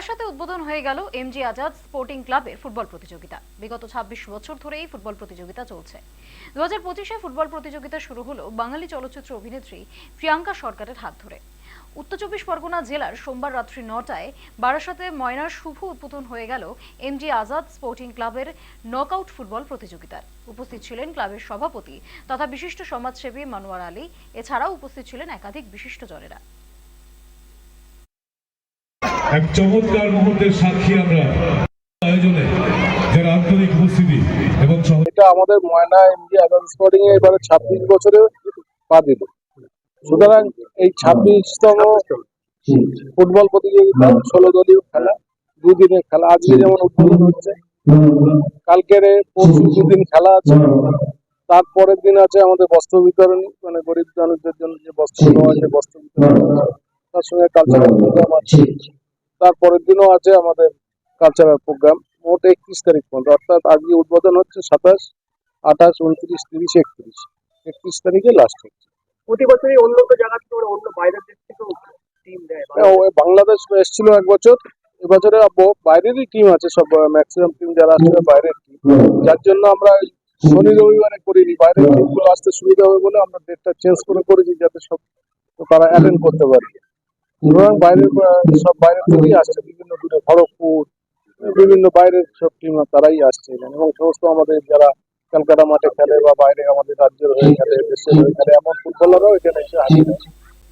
বারাসাতে উদ্বোধন হয়ে গেল এমজি আজাদ স্পোর্টিং ক্লাবের ফুটবল প্রতিযোগিতা। বিগত ২৬ বছর ধরে এই ফুটবল প্রতিযোগিতা চলছে। দু হাজার পঁচিশে ফুটবল প্রতিযোগিতা শুরু হলো বাঙালি চলচ্চিত্র অভিনেত্রী প্রিয়াঙ্কা সরকারের হাত ধরে। উত্তর চব্বিশ পরগনা জেলার সোমবার রাত্রি নটায় বারাসাতে ময়নার শুভ উদ্বোধন হয়ে গেল এমজি আজাদ স্পোর্টিং ক্লাবের নকআউট ফুটবল প্রতিযোগিতার। উপস্থিত ছিলেন ক্লাবের সভাপতি তথা বিশিষ্ট সমাজসেবী মানোয়ার আলী। এছাড়াও উপস্থিত ছিলেন একাধিক বিশিষ্টজনেরা এক চমৎকার মুহূর্তের সাক্ষী আমরা আয়োজনে, যারা আন্তরিক উপস্থিতি এবং এটা আমাদের Moyna M D Azad sporting এ এবারে ছাব্বিশ বছরে পা দিল। সুতরাং এই ছাব্বিশতম ফুটবল প্রতিযোগিতা, ষোলো দলীয় খেলা, দুদিনের খেলা। আজকে যেমন উদ্বোধন হচ্ছে, কালকের পরশু দুদিন খেলা আছে। তারপরের দিন আছে আমাদের বস্ত্র বিতরণী মানে গরিব মানুষদের জন্য যে বস্ত্র দেওয়া সেই বস্ত্র বিতরণ। তার সঙ্গে কালচারাল প্রোগ্রাম আছে। তারপরের দিনও আছে আমাদের কালচারাল প্রোগ্রাম মোট একত্রিশ তারিখ পর্যন্ত অর্থাৎ আজকে উদ্বোধন হচ্ছে সাতাশ আঠাশ উনত্রিশ তিরিশ একত্রিশ। একত্রিশ তারিখে লাস্ট হচ্ছে। প্রতি বছরই অন্য জায়গা থেকে অন্য বাইরের দেশ থেকেও টিম দেয়। হ্যাঁ, ওই বাংলাদেশ এসেছিল এক বছর। এবছরে বাইরেরই টিম আছে সব ম্যাক্সিমাম টিম যারা আসছে বাইরের টিম যার জন্য আমরা শনি রবিবারে করিনি। বাইরের টিমগুলো আসতে সুবিধা হবে বলে আমরা ডেটটা চেঞ্জ করে করেছি যাতে সব তারা অ্যাটেন্ড করতে পারে। সুতরাং বাইরের সব বাইরের থেকেই আসছে। বিভিন্ন দূরে খড়গপুর, বিভিন্ন বাইরের সব টিম তারাই আসছে এবং সমস্ত আমাদের যারা কলকাতা মাঠে খেলে বা বাইরে আমাদের রাজ্যের হয়ে খেলে, দেশের হয়ে খেলে, এমন ফুটবলাররাও এখানে এসে আছে